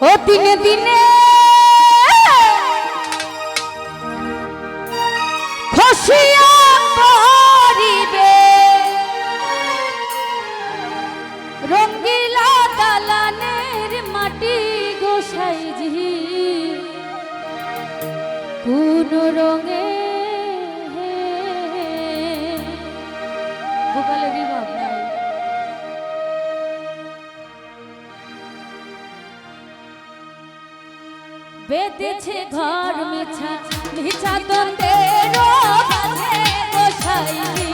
ও দিনে দিনে। খসিয়া ধরিবে রঙ্গিলা দালানের মাটি গোসাইজি কোন রঙে পেতেছে ঘর মিছা মিছা তো তেরো বসাই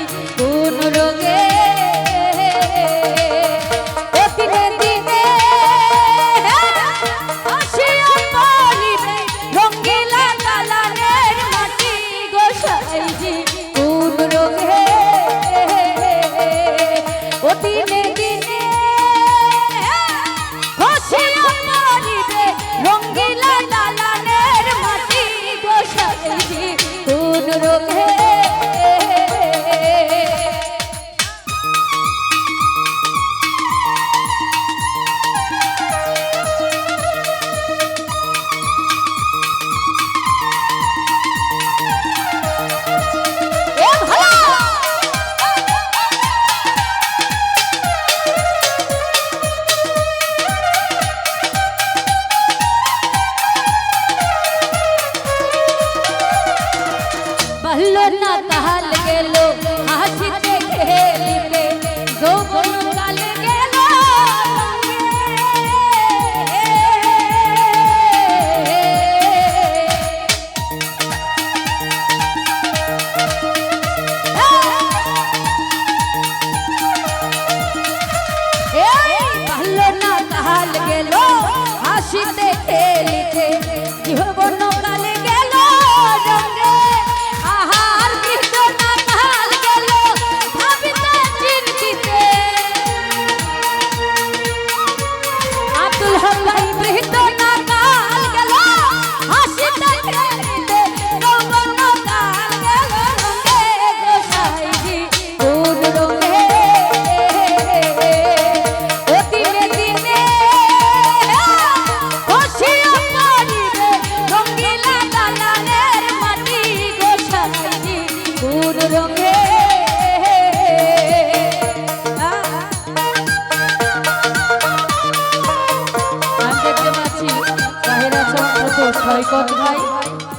ভাই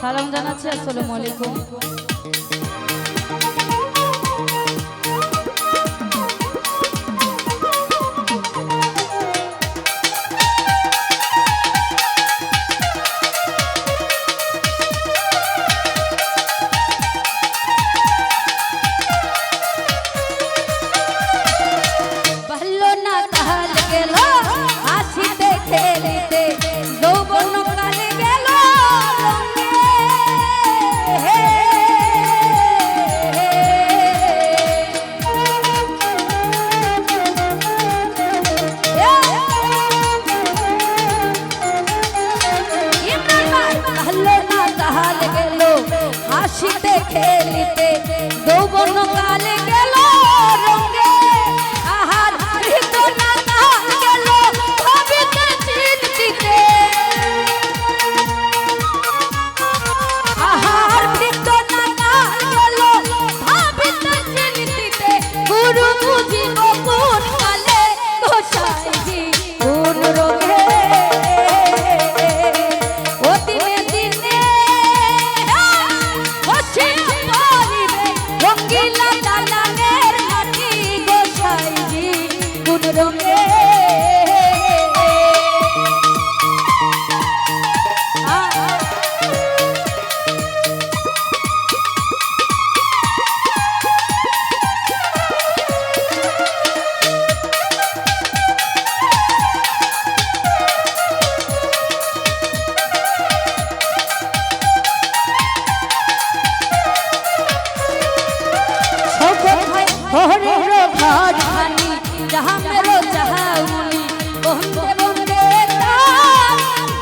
সালাম জানাচ্ছি আসসালামু আলাইকুম। হাসিতে খেলিতে যৌবন কালে রাজধানী যাহা মেরো যাহা উনি। বন্দে বন্দে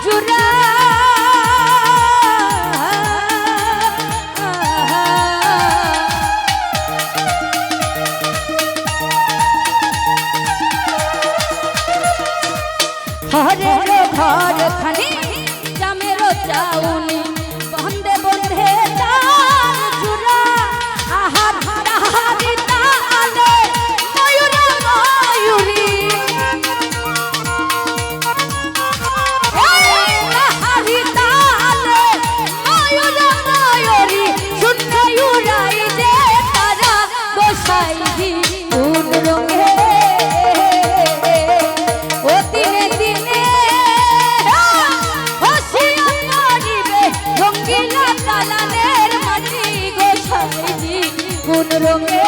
জুরা ঘরে খানি কোন রঙে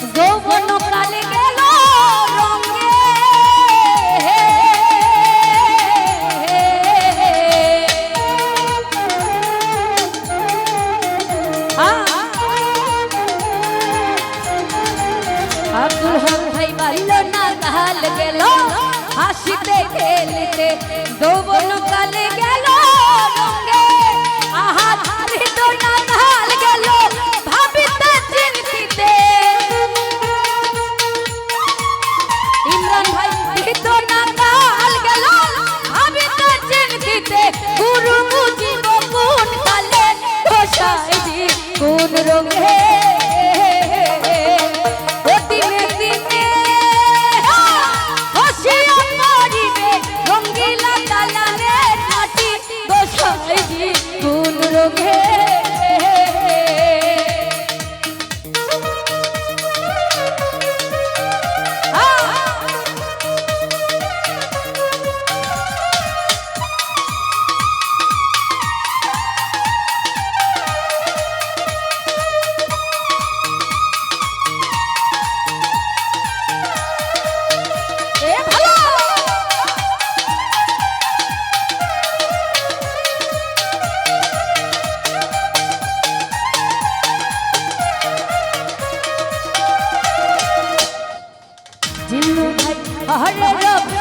Let's go! don't care.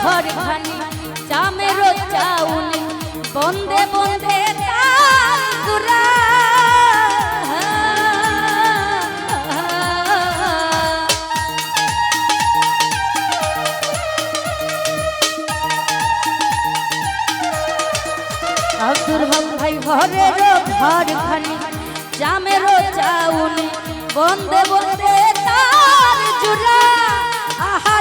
ঘর খানি চামের চাউনি বন্ধে বন্ধে তাকুরা আব্দুল হক ভাই ঘরের ঘর খানি জামের চাউনি, বন্দে বন্দে তার জুরা আহা!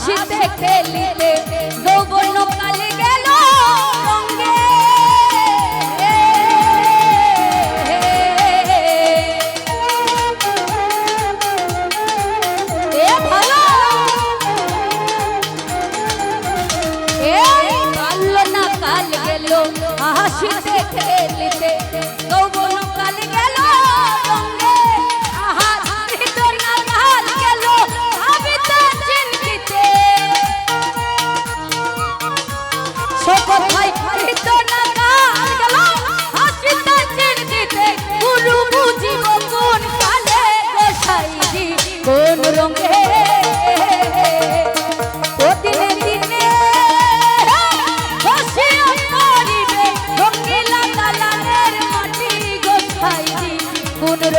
হাসিতে খেলিতে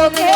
lo que